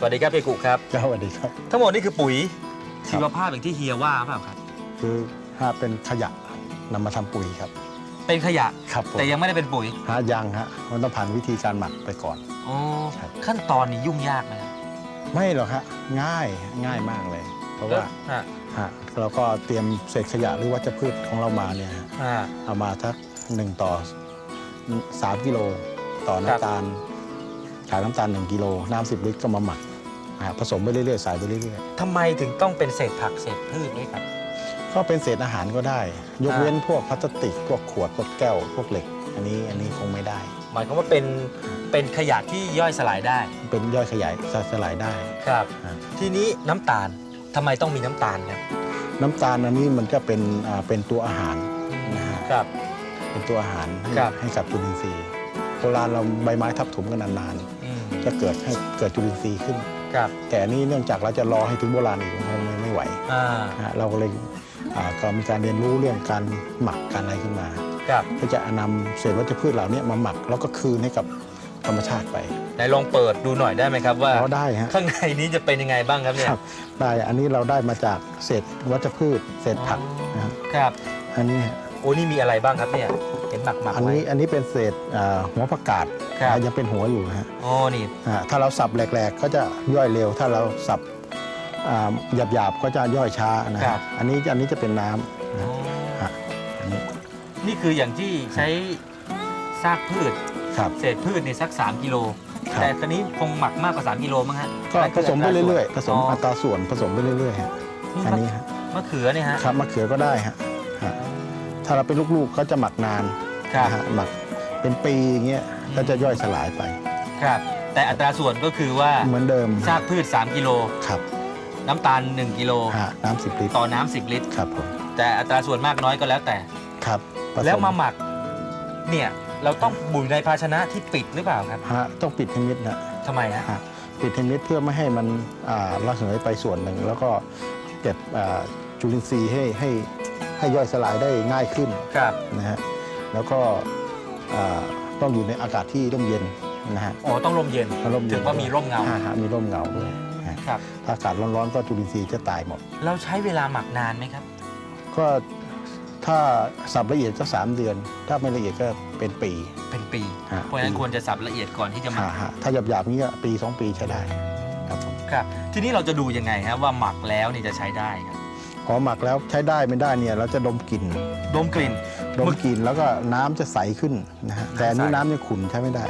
สวัสดีครับเฮียกุครับเจ้าสวัสดีครับ ทั้งหมดนี่คือปุ๋ยครับชีวภาพอย่างที่เฮียว่าเปล่าครับ คือถ้าเป็นขยะนำมาทำปุ๋ยครับ เป็นขยะ ครับผมแต่ยังไม่ได้เป็นปุ๋ยหายังฮะมันต้องผ่านวิธีการหมักไปก่อน อ๋อครับ ขั้นตอนนี้ยุ่งยากไหมครับไม่หรอกฮะง่ายง่ายมากเลย เพราะว่าฮะฮะเราก็เตรียมเศษขยะหรือวัชพืชของเรามาเนี่ยฮะฮะ เอามาทักหนึ่งต่อสามกิโลต่อครับ น้ำตาลขายน้ำตาล1กิโลน้ำสิบลิตรก็มาหมัก นะฮะผสมไปเรื่อยๆใส่ไปเรื่อยทำไมถึงต้องเป็นเศษผักเศษพืชด้วยครับ ๆก็เป็นเศษอาหารก็ได้ ยกอ่าเว้นพวกพลาสติก พวกขวดพวกแก้ว พวกเหล็ก อันนี้อันนี้คงไม่ได้ หมายความว่าเป็นเป็นขยะที่ย่อยสลายได้เป็นย่อยขยายสลายได้ ครับอ่าทีนี้น้ำตาลทำไมต้องมีน้ำตาลครับน้ำตาลอันนี้มันก็เป็นอ่าเป็นตัวอาหารนะฮะครับ เป็นตัวอาหารให้ครับ ให้กับจุลินทรีย์โบราณเราใบไม้ทับถมกันนานอืมๆจะเกิดให้เกิดจุลินทรีย์ขึ้น ครับแต่อันนี้เนื่องจากเราจะรอให้ถึงโบราณอีกคงไม่ไม่ไหวอ่านะฮะเราก็เลยอ่าก็มีการเรียนรู้เรื่องการหมักการอะไรขึ้นมา ครับเพื่อจะนำเศษวัชพืชเหล่านี้มาหมักแล้วก็คืนให้กับธรรมชาติไปไหนลองเปิดดูหน่อยได้ไหมครับว่าอ๋อได้ฮะ ข้างในนี้จะเป็นยังไงบ้างครับเนี่ย ครับ ได้อันนี้เราได้มาจากเศษวัชพืช เศษผักนะครับครับ อันนี้ฮะ โอ้นี่มีอะไรบ้างครับเนี่ยเห็นหมักหมักอันไว้ นี้อันนี้เป็นเศษอ่าหัวผักกาดครับนะยังเป็นหัวอยู่ฮะอ๋อนี่อ่าถ้าเราสับแหลกๆ ก็จะย่อยเร็ว ถ้าเราสับหยาบๆ ก็จะย่อยช้านะครัฮะบอันนี้อันนี้จะเป็นน้ำอ๋อฮะอันนี้นี่คืออย่างที่ใช้ซากพืช ครับ เศษพืชในสัก 3 กิโล ครับ แต่ตอนนี้คงหมักมากกว่า 3 กิโลมั้งฮะก็ผสมไปเรื่อยๆ ผสมอ๋ออัตราส่วนผสมไปเรื่อยๆฮะนี่อันมะนี้ฮะมะเขือเนี่ยฮะ ครับมะเขือก็ได้ฮะฮะ ถ้าเราเป็นลูกๆก็จะหมักนานครับ นะฮะหมักเป็นปีอย่างเงี้ยอืมก็จะย่อยสลายไป ครับ แต่อัตราส่วนก็คือว่าเหมือนเดิมซากพืช 3 กิโล ครับน้ำตาล 1 กิโล ฮะน้ำสิบลิตรต่อน้ำ10 ลิตร ครับผมแต่อัตราส่วนมากน้อยก็แล้วแต่ ครับผสแล้วมาหมัก เนี่ย เราต้องบุยในภาชนะที่ปิดหรือเปล่าครับฮะต้องปิดให้มิดนะทำไมฮะ ฮะปิดให้มิดเพื่อไม่ให้มันอ่าระเหยไปส่วนหนึ่ง แล้วก็เก็บอ่าจุลินทรีย์ให้ให้ ให้ย่อยสลายได้ง่ายขึ้นครับนะฮะแล้วก็อ่าต้องอยู่ในอากาศที่ร่มเย็นนะฮะอ๋อต้องลมเย็นร่มเย็นถึงว่ามีร่มเงาฮะฮะมีร่มเงาด้วยฮะครับถ้าอากาศร้อนๆก็จุลินทรีย์จะตายหมดเราใช้เวลาหมักนานไหมครับ ก็ถ้าสับละเอียดก็สามเดือน ถ้าไม่ละเอียดก็เป็นปี เป็นปีฮะเพราะฉะนั้นควรจะสับละเอียดก่อนที่จะหมัฮะกฮะถ้าหยาบๆนี้ก็ปีสองปีใช้ได้ครับผมครับ ทีนี้เราจะดูยังไงฮะว่าหมักแล้วนี่จะใช้ได้ครับ พอหมักแล้วใช้ได้ไม่ได้เนี่ยเราจะดมกลิ่นดมกลิ่น ดมกลิ่นแล้วก็น้ำจะใสขึ้นนะฮะแต่อันนี้ใส น้ำยังขุ่นใช้ไม่ได้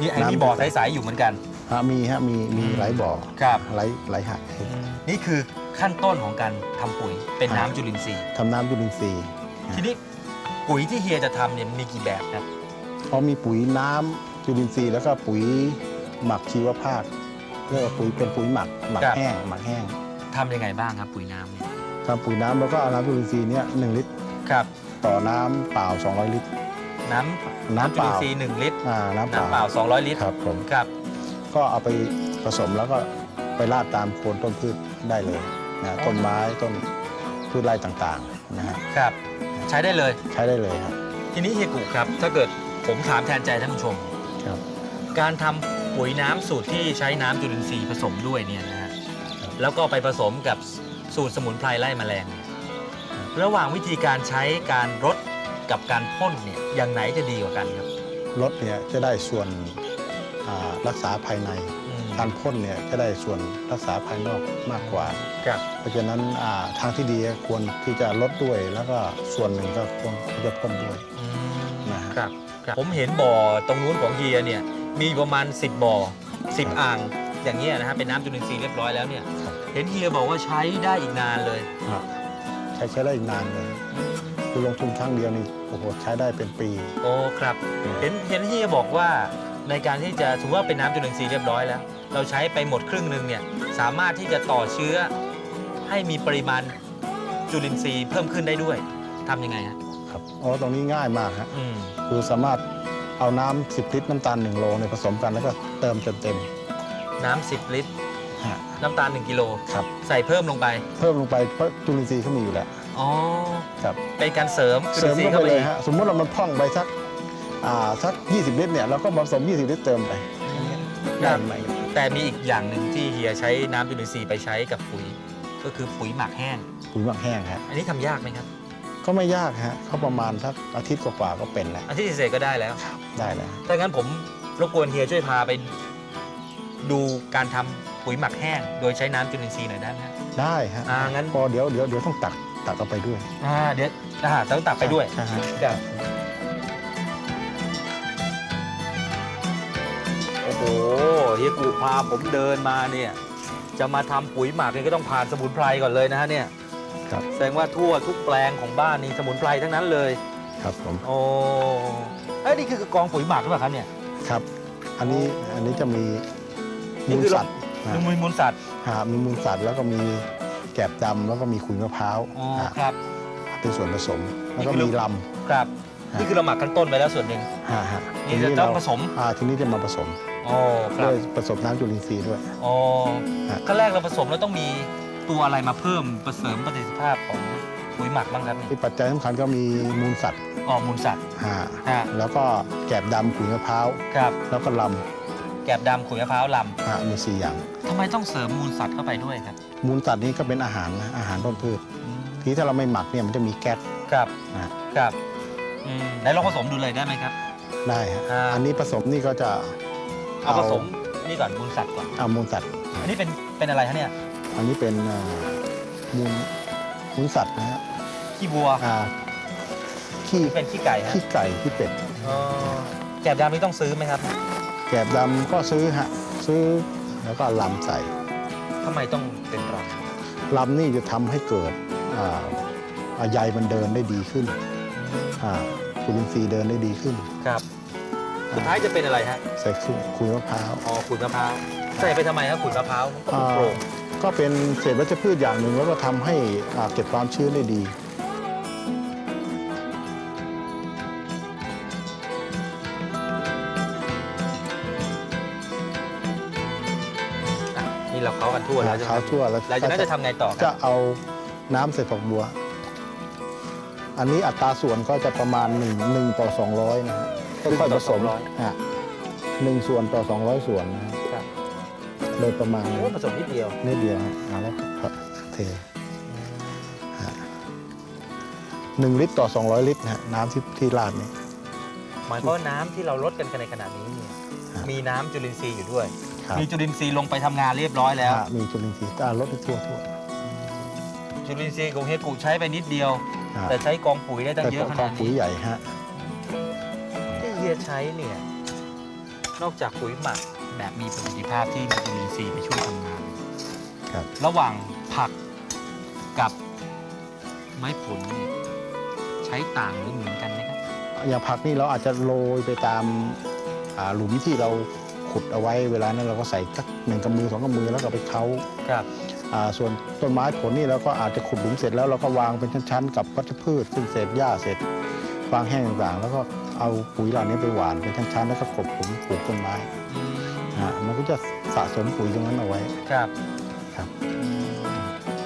นี่ไอ้น้ำนี่บ่อใสๆอยู่เหมือนกัน ฮะมีฮะมีมีหลายบ่อครับ หลายหลายหานี่คือขั้นต้นของการทำปุ๋ยเป็นครับน้ำจุลินทรีย์ ทำน้ำจุลินทรีย์ทีนี้ปุ๋ยที่เฮียจะทำเนี่ยมีกี่แบบครับ พอมีปุ๋ยน้ำจุลินทรีย์แล้วก็ปุ๋ยหมักชีวภาพเรียกว่าปุ๋ยเป็นปุ๋ยหมักหมักครับ แห้งหมักแห้ง ทำยังไงบ้างครับปุ๋ยน้ำเนี่ย ทำปุ๋ยน้ำแล้วก็เอาน้ำจุลินทรีย์เนี่ยหนึ่งลิตร ครับ ต่อน้ำเปล่า 200 ลิตร น้ำน้ำจุเปลินล่าทรีย์1ลิตร อ่าน้ำเปน้ำเปล่าล่า200 ลิตร ครับผมครับ ก็เอาไปผสมแล้วก็ไปราดตามโคนต้นพืชได้เลยนะต้นไม้ต้นพืชไร่ต่างๆนะฮะครับ ใช้ได้เลย ใช้ได้เลยครับทีนี้เฮียกุครับ ถ้าเกิดผมถามแทนใจท่านผู้ชม ครับ การทำปุ๋ยน้ำสูตรที่ใช้น้ำจุลินทรีย์ผสมด้วยเนี่ยนะฮะ ครับ แล้วก็ไปผสมกับ สูตรสมุนไพรไล่แมลงเนี่ยระหว่างวิธีการใช้การรดกับการพ่นเนี่ยอย่างไหนจะดีกว่ากันครับรถเนี่ยจะได้ส่วนอ่ารักษาภายใน อืมการพ่นเนี่ยจะได้ส่วนรักษาภายนอกมากกว่า ครับ เพราะฉะนั้นอ่าทางที่ดีควรที่จะลดด้วย แล้วก็ส่วนหนึ่งก็ควรที่จะพ่นด้วยอืมนะฮะ ครับครับผมเห็นบ่อตรงนู้นของเฮียเนี่ยมีประมาณ 10 บ่อ 10 อ่าง อย่างเงี้ยนะฮะเป็นน้ำจุลินทรีย์เรียบร้อยแล้วเนี่ยครับ เห็นเฮียบอกว่าใช้ได้อีกนานเลย อะใช้ใช้ได้อีกนานเลยคือลงทุนครั้งเดียวนี่โอ้โหใช้ได้เป็นปี โอ้ครับ เห็นเห็นเฮียบอกว่าในการที่จะสมมติว่าเป็นน้ำจุลินทรีย์เรียบร้อยแล้ว เราใช้ไปหมดครึ่งหนึ่งเนี่ยสามารถที่จะต่อเชื้อให้มีปริมาณจุลินทรีย์เพิ่มขึ้นได้ด้วยทำยังไงฮะครับอ๋อตรงนี้ง่ายมากฮะอืมคือสามารถเอาน้ำ10 ลิตรน้ำตาล 1 โลเนี่ยผสมกันแล้วก็เติมจนเต็มน้ำ10ลิตร ฮะน้ำตาล 1กิโลครับ ใส่เพิ่มลงไป เพิ่มลงไปเพราะจุลินทรีย์เขามีอยู่แล้วอ๋อ ครับเป็นการเสริมจุเสริลินมทรีย์เข้าเข้าไปไปเลยอีกฮะสมมติเรามันพร่องไปสักอ่าสัก 20 ลิตรเนี่ยเราก็ผสม 20 ลิตรเติมไปครับได้ไหมแต่มีอีกอย่างหนึ่งที่เฮียใช้น้ำจุลินทรีย์ไปใช้กับปุ๋ย ก็คือปุ๋ยหมักแห้ง ปุ๋ยหมักแห้งครับอันนี้ทำยากไหมครับก็ไม่ยากฮะเขาประมาณสักอาทิตย์กว่าๆก็เป็นแล้วอาทิตย์เศษๆก็ได้แล้ว ได้แล้ว ถ้างั้นผมรบกวนเฮียช่วยพาไปดูการทำ ปุ๋ยหมักแห้ง โดยใช้น้ำจุลินทรีย์หน่อยได้ไหมครับได้ฮะอ่างั้น พอเดี๋ยวเดี๋ยวเดี๋ยวต้องตักตักเอาไปด้วยอ่าเดี๋ยวอ่าต้องตักไปด้วยใช่ฮะครับโอ้โหเฮียกูพาผมเดินมาเนี่ย จะมาทำปุ๋ยหมักเนี่ยก็ต้องผ่านสมุนไพรก่อนเลยนะฮะเนี่ยครับแสดงว่าทั่วทุกแปลงของบ้านนี่สมุนไพรทั้งนั้นเลย ครับผมโอ้เอ้ยนี่คือกองปุ๋ยหมักหรือเปล่าครับเนี่ย ครับ อันนี้อันนี้จะมีนี่มูลคือสัตว์ มีมูลมูลสัตว์ฮะมีมูลสัตว์แล้วก็มีแกบดำแล้วก็มีขุยมะพร้าวอ๋อฮะครับ เป็นส่วนผสม แล้วก็นี่คือ มีลครับฮะนี่คือเราหมักกันต้นไปแล้วส่วนหนึ่งำฮะฮะนี่ทีจะนี้ต้เราองผสมอ่าทีนี้จะมาผสมอ๋อครัด้บวยผสมน้ำจุลินทรีย์ด้วยอ๋อฮะ ขั้นแรกเราผสมแล้วต้องมีตัวอะไรมาเพิ่มเสริมประสิทธิภาพของปุ๋ยหมักบ้างครับนี่ที่ปัจจัยสำคัญก็มีมูลสัตว์อ๋อมูลสัตว์ฮะฮะแล้วก็แกบดำขุยมะพร้าว ครับ แล้วก็ล แกบดำขุยมะพร้าวลำฮะมีสี่อย่างำทำไมต้องเสริมมูลสัตว์เข้าไปด้วยครับมูลสัตว์นี้ก็เป็นอาหารนะอาหารต้นพืช ทีนี้ถ้าเราไม่หมักเนี่ยมันจะมีแก๊ส ครับนะครับอืมไหนลองผสมดูเลยได้ไหมครับ ได้ฮะอ่า อันนี้ผสมนี่ก็จะเอาผสมนี่ก่อนมูลสัตว์ก่อน เอามูลสัตว์ อันนี้เป็นเป็นอะไรฮะเนี่ยอันนี้เป็นอ่ามูลมูลสัตว์นะฮะขี้วัวอ่าขี้หรือเป็นขี้ไก่ฮะขี้ไก่ขี้เป็ดอ๋อแกบดำนี่ต้องซื้อไหมครับแกบดำก็ซื้อฮะซื้อแล้วก็ลำใส่ทำไมต้องเป็นรังลำนี่จะทำให้เกิดอ่าอ่าใยมันเดินได้ดีขึ้นอ่าจุลินทรีย์เดินได้ดีขึ้นครับสุดท้ายจะเป็นอะไรฮะใส่ขุยขุยมะพร้าวอ๋อขุยมะพร้าวใส่ไปทำไมครับขุยมะพร้าวมันก็เป็นโปร่งก็เป็นเศษวัชพืชอย่างหนึ่งแล้วก็ทำให้อ่าเก็บความชื้นได้ดี เราเข้ากันทั่วแล้วใช่ไหมขาวทั่วแล้วหลังจากนั้นจะทำไงต่อคจะรับเอาน้ำใส่ฝักบัว อันนี้อัตราส่วนก็จะประมาณ1 1ต่อ200นะฮะค่อยๆผสมฮะหนึ่งส่วนต่อ 200 ส่วนนะฮะครับโดยประมาณ โอ้ผสมนิดเดียว นิดเดียวฮะเอาแล้วก็เทฮะหนึ่งลิตรต่อ 200 ลิตรนะฮะน้ำที่ที่ราดนี่ หมายความว่าน้ำที่เราลดกันในขณะนี้เนี่ยครับ มีน้ำจุลินทรีย์อยู่ด้วย ครับ มีจุลินทรีย์ลงไปทำงานเรียบร้อยแล้วฮะมีจุลินทรีย์ตาลดให้ทั่วทั่วจุลินทรีย์ของเฮยกุใช้ไปนิดเดียวฮะแต่ใช้กองปุ๋ยได้ตั้งแต่เยอะกขอนางดปุ๋ยนี้ใหญ่ฮะ ที่เฮียใช้เนี่ย นอกจากปุ๋ยหมักแบบมีประสิทธิภาพที่มีจุลินทรีย์ไปช่วยทำงาน ครับ ระหว่างผักกับไม้ผลเนี่ยใช้ต่างหรือเหมือนกันไหมครับ อย่างผักนี่เราอาจจะโรยไปตามอ่าหลุมที่เรา ขุดเอาไว้เวลานั้นเราก็ใส่สักหนึ่งกำมือสองกำมือแล้วก็ไปเค้าครับอ่าส่วนต้นไม้ผลนี่เราก็อาจจะขุดหลุมเสร็จแล้วเราก็วางเป็นชั้นๆ กับวัชพืชซึ่งเศษหญ้าเศษฟางแห้งต่างๆ แล้วก็เอาปุ๋ยเหล่านี้ไปหว่านเป็นชั้นๆแล้วก็กลบหลุมปลูกต้นไม้ฮะมันก็จะสะสมปุ๋ยตรงนั้นเอาไว้ ครับครับ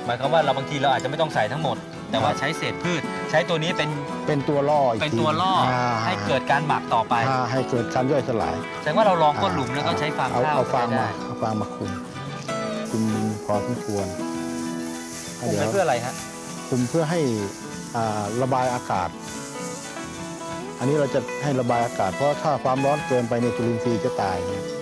หมายความว่าเราบางทีเราอาจจะไม่ต้องใส่ทั้งหมด แต่ว่าใช้เศษพืช ใช้ตัวนี้เป็นเป็นตัวล่ออีกเป็นทีตัวล่ออาให้เกิดการหมักต่อไปอ่าให้เกิดการย่อยสลายแสดงว่าเราลองก้นหลุมแล้วก็ใช้ฟางเอาข้าวเอาฟางได้มาเอาฟางมาคุมคุมพอสมควรปลูกไว้เพื่ออะไรฮะคุมเพื่อให้อ่าระบายอากาศ อันนี้เราจะให้ระบายอากาศ เพราะถ้าความร้อนเกินไปในยจุลินทรีย์จะตายอ